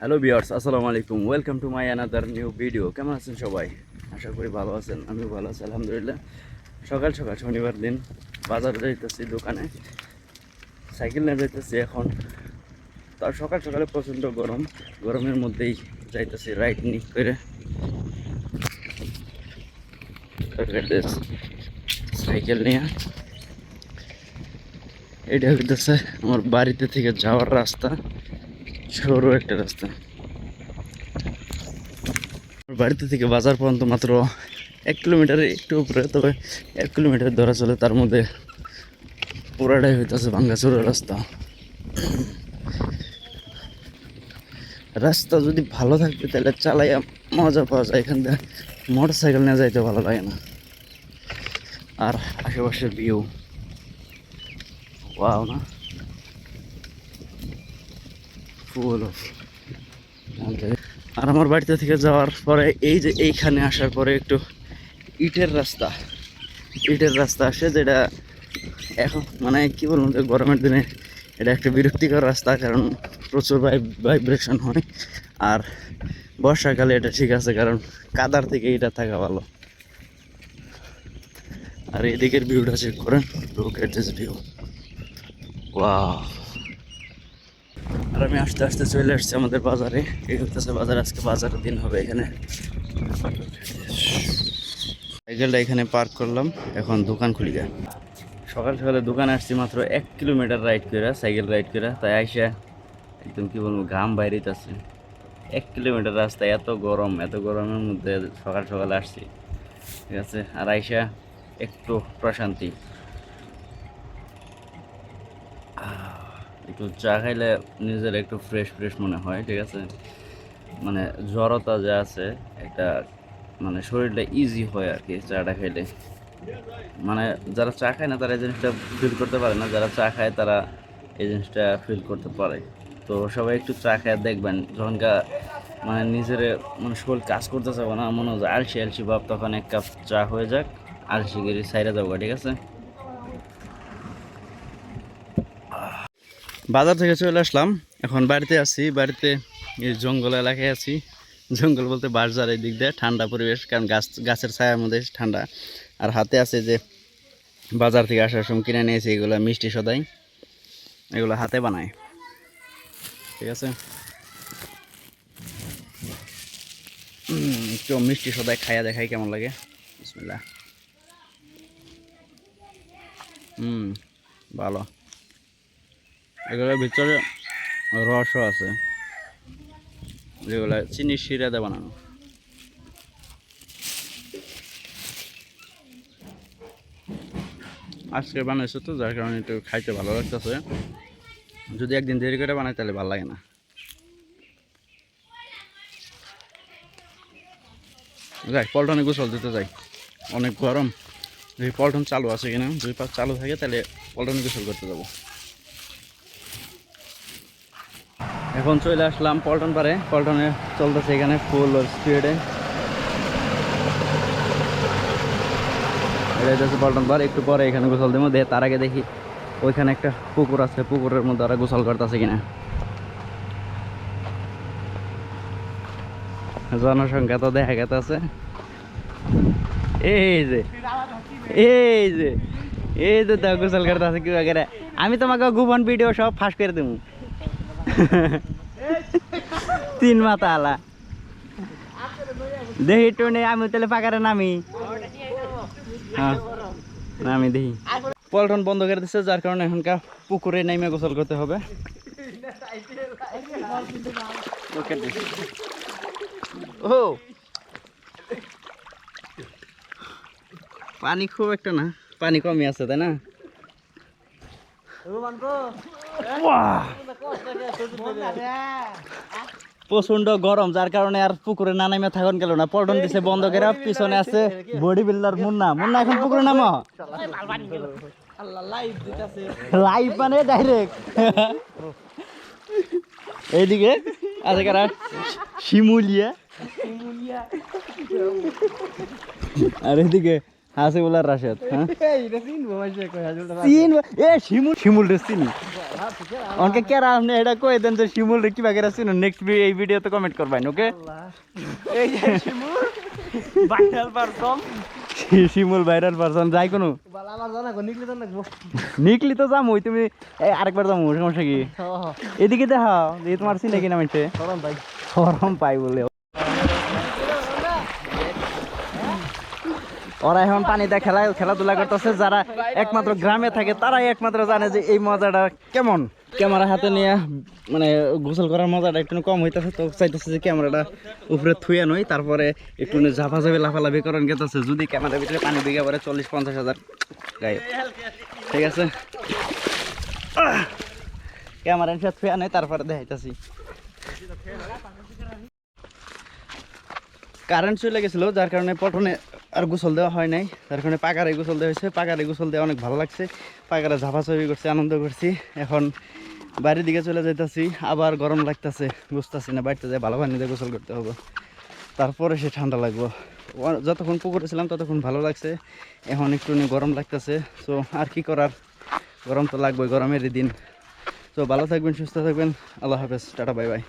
Hello বিয়ার্স আসসালামু আলাইকুম। Welcome to my another new video কেমন আছেন সবাই? আশা করি ভালো আছেন, আমিও ভালো আছি, আলহামদুলিল্লাহ। সকাল সকাল শনিবার দিন, বাজারে যাইতেছি, দোকানে। সাইকেল নিয়ে যাইতেছি এখন। তার সকাল, সকালে প্রচণ্ড গরম। গরমের মধ্যেই যাইতেছি রাইড নি করে। সাইকেল নিয়ে। এটা হইতেছে আমার বাড়িতে থেকে যাওয়ার রাস্তা। সরু একটা রাস্তা। বাড়িতে থেকে বাজার পর্যন্ত মাত্র এক কিলোমিটার একটু উপরে, তবে এক কিলোমিটার ধরা চলে, তার মধ্যে পুরাটাই হইতেছে ভাঙ্গাচোরা রাস্তা। রাস্তা যদি ভালো থাকবে তাহলে চালাইয়া মজা পাওয়া যায়, এখান থেকে মোটর সাইকেল নিয়ে যাইতে ভালো লাগে না। আর আশেপাশের ভিউ ওয়াও না? ফুল আর আমার বাড়িতে থেকে যাওয়ার পরে এই যে এইখানে আসার পরে একটু ইটের রাস্তা। ইটের রাস্তা আসে যেটা এখন মানে কি বলব যে গরমের দিনে এটা একটা বিরক্তিকর রাস্তা কারণ প্রচুর ভাইব্রেশন হয়। আর বর্ষাকালে এটা ঠিক আছে কারণ কাদার থেকে এটা থাকা ভালো। আর এদিকের ভিউটা চেক করেন look at this view wow আর আমি আস্তে আস্তে চলে আসছি আমাদের বাজারে। এই হতেছে বাজার, আজকে বাজারের দিন হবে এখানে। সাইকেলটা এখানে পার্ক করলাম, এখন দোকান খুলি যায় সকাল সকালে দোকানে আসছি মাত্র এক কিলোমিটার রাইড করে সাইকেল রাইড করে তাই আইসা একদম কি বলব, ঘাম বাইরেতেছে এক কিলোমিটার রাস্তা, এত গরম, এত গরমের মধ্যে সকাল সকালে আসছি। ঠিক আছে? আর আইসা একটু প্রশান্তি। একটু চা খাইলে নিজের একটু ফ্রেশ ফ্রেশ মনে হয়, ঠিক আছে? মানে জড়তা যা আছে একটা মানে শরীরটা ইজি হয় আর কি চাটা খাইলে। মানে যারা চা খায় না, তারা এই জিনিসটা ফিল করতে পারে না। যারা চা খায়, তারা এই জিনিসটা ফিল করতে পারে। তো সবাই একটু চা খায়, দেখবেন যখনকার মানে নিজের মানে শরীর কাজ করতে চাবো না মনে হয় আলসি আলসি ভাব, তখন এক কাপ চা হয়ে যাক আলসিগিরি সাইডে যাব, ঠিক আছে? বাজার থেকে চলে আসলাম। এখন বাড়িতে আছি। বাড়িতে জঙ্গল এলাকায় আছি। জঙ্গল বলতে বাজার এই দিক দিয়ে, ঠান্ডা পরিবেশ, কারণ গাছ, গাছের ছায়ার মধ্যে ঠান্ডা। আর হাতে আছে যে বাজার থেকে আসার সময় কিনে নিয়েছি, এগুলো মিষ্টি সদাই। এগুলো হাতে বানায় ঠিক আছে? একটু মিষ্টি সদাই খাইয়া দেখাই কেমন লাগে। বিসমিল্লাহ। হুম ভালো। এগুলোর ভিতরে রসও আছে। যেগুলো চিনি শিরাতে বানানো। আজকে বানাইছে তো, যার কারণে একটু খাইতে ভালো লাগতেছে। যদি একদিন দেরি করে বানাই, তাহলে ভালো লাগে না। যাই, পল্টনে গোসল দিতে যাই। অনেক গরম। যদি পল্টন চালু আছে কিনা, যদি চালু থাকে, তাহলে পল্টনে গোসল করতে যাব। এখন চলে আসলাম পল্টন পারে পল্টনে চলতেছে এখানে ফুল স্পিডে পল্টন পার একটু পরে এখানে গোসল দেবো। দিয়ে তার আগে দেখি ওইখানে একটা পুকুর আছে, পুকুরের মধ্যে ওরা গোসল করতেছে কিনা। জনসংখ্যা তো দেখা গেছে এই যে এই যে এই যে গোসল করতেছে কি আমি তোমাকে গোপন ভিডিও সব ফাঁস করে দেবো তিন মাথা আলা দেখি টুনে আমি তাহলে পাকারে নামি। হ্যাঁ নামি দেখি পল্টন বন্ধ করে দিচ্ছে যার কারণে এখনকার পুকুরে নেমে গোসল করতে হবে। ও! পানি খুব একটা না পানি কমই আছে তাই না! প্রচণ্ড গরম, যার কারণে আর পুকুরে না নামে থাকুন গেল না। পল্টন দিছে বন্ধ করে, পিছনে আছে বডি বিল্ডার মুন্না। মুন্না, এখন পুকুরে নামো। লাইভ মানে ডাইরেক্ট এইদিকে আছে কারা? শিমুলিয়া। আর এদিকে রাশেদ হ্যাঁ? এ শিমুল শিমুল রে চিনি অনকে কে আপনি এটা কই দেন যে শিমুল রে কিবা করে নেক্সট এই ভিডিওতে কমেন্ট করবেন ওকে এই Shimul. Viral person Shimul viral person যাই কোনো। নিকলে তো যাম ওই তুমি আরেকবার যাম সমস্যা কি? হ্যাঁ হ্যাঁ এদিকে দেখাও এই তোমার চিনে কিনা গরম পাই বলে ওরা এখন পানিতে খেলা খেলাধুলা করতেছে, যারা একমাত্র গ্রামে থাকে, তারাই একমাত্র জানে যে এই মজাটা কেমন। ক্যামেরা হাতে নিয়ে মানে গোসল করার মজাটা একটু কম হইতেছে, তো চাইতেছে যে ক্যামেরাটা উপরে থুয়ে নই, তারপরে একটু ঝাপা ঝাপি লাফালাফি করেন গেতেছে। যদি ক্যামেরার ভিতরে পানি দিকে পরে চল্লিশ, পঞ্চাশ হাজার গায়ে ঠিক আছে? ক্যামেরা নিয়ে থুয়ে নেই, তারপরে দেখাইতেছি। কারেন্ট চলে গেছিল, যার কারণে পটনে আর গোসল দেওয়া হয় নাই। তার কারণে পাকারে গোসল দেওয়া হয়েছে। পাকারে গোসল দেওয়া অনেক ভালো লাগছে। পাকারে ঝাপাঝাপি করছি, আনন্দ করছি। এখন বাড়ির দিকে চলে যাইতেছি। আবার গরম লাগতেছে, বুঝতেছি না বাড়িতে যাই ভালো পানিতে গোসল করতে হবে। তারপরে সে ঠান্ডা লাগবো। যতক্ষণ পুকুরে ছিলাম, ততক্ষণ ভালো লাগছে। এখন একটু গরম লাগতেছে। তো আর কি করার? গরম তো লাগবে গরমের দিন। তো ভালো থাকবেন, সুস্থ থাকবেন। আল্লাহ হাফেজ। Tata, bye bye.